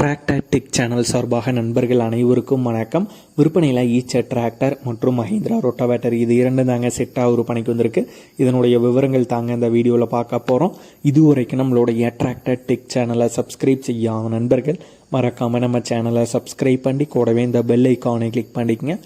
Tractor tech channel சார்பாக நண்பர்கள் அனைவருக்கும் வணக்கம். விற்பனையில் ஈச்ச டிராக்டர் மற்றும் மஹிந்திரா ரொட்டாவேட்டர் இது இரண்டு தாங்க செட்டாக விற்பனைக்கு வந்திருக்கு. இதனுடைய விவரங்கள் தாங்க இந்த வீடியோவில் பார்க்க போகிறோம் இதுவரைக்கும் நம்மளுடைய டிராக்டர் டெக் சேனலை சப்ஸ்கிரைப் செய்யாத நண்பர்கள் மறக்காமல் நம்ம சேனலை சப்ஸ்கிரைப் பண்ணி கூடவே இந்த பெல் ஐக்கானை கிளிக் பண்ணிக்கங்க.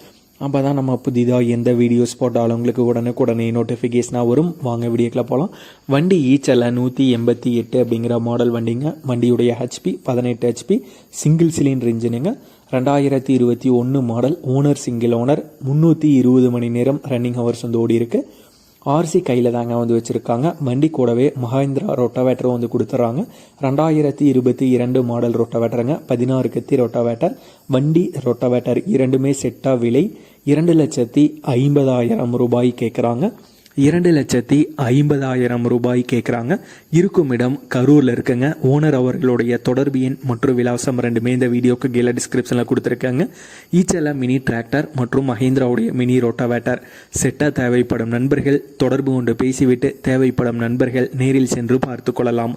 அப்போ தான் நம்ம புதிதாக எந்த வீடியோஸ் போட்டாலும் உங்களுக்கு உடனுக்குடனே நோட்டிஃபிகேஷனாக வரும். வாங்க வீடியோக்கில் போகலாம் வண்டி ஈச்சல நூற்றி எண்பத்தி எட்டு அப்படிங்கிற மாடல் வண்டிங்க. வண்டியுடைய ஹெச்பி பதினெட்டு ஹெச்பி சிங்கிள் சிலிண்டர் இன்ஜினுங்க ரெண்டாயிரத்தி இருபத்தி ஒன்று மாடல் ஓனர் சிங்கிள் ஓனர் முந்நூற்றி இருபது மணி நேரம் ரன்னிங் ஹவர்ஸ் வந்து ஓடி இருக்குது ஆர்சி கையில் தாங்க வந்து வச்சுருக்காங்க. வண்டி கூடவே மஹேந்திரா ரொட்டவேட்டரும் வந்து கொடுத்துட்றாங்க ரெண்டாயிரத்தி இருபத்தி இரண்டு மாடல் ரொட்டவேட்டருங்க. பதினாறு கத்தி ரொட்டவேட்டர். வண்டி ரொட்டவேட்டர் இரண்டுமே செட்டாக விலை இரண்டு லட்சத்தி ஐம்பதாயிரம் ரூபாய் கேட்குறாங்க இரண்டு லட்சத்தி ஐம்பதாயிரம் ரூபாய் கேட்குறாங்க இருக்கும் இடம் கரூரில் இருக்குங்க. ஓனர் அவர்களுடைய தொடர்பு எண் மற்றும் விலாசம் ரெண்டுமே இந்த வீடியோக்கு கீழே டிஸ்கிரிப்ஷனில் கொடுத்துருக்காங்க. ஈச்சல மினி டிராக்டர் மற்றும் மஹேந்திராவுடைய மினி ரோட்டாவேட்டர். செட்டாக தேவைப்படும் நண்பர்கள் தொடர்பு கொண்டு பேசிவிட்டு தேவைப்படும் நண்பர்கள் நேரில் சென்று பார்த்து கொள்ளலாம்.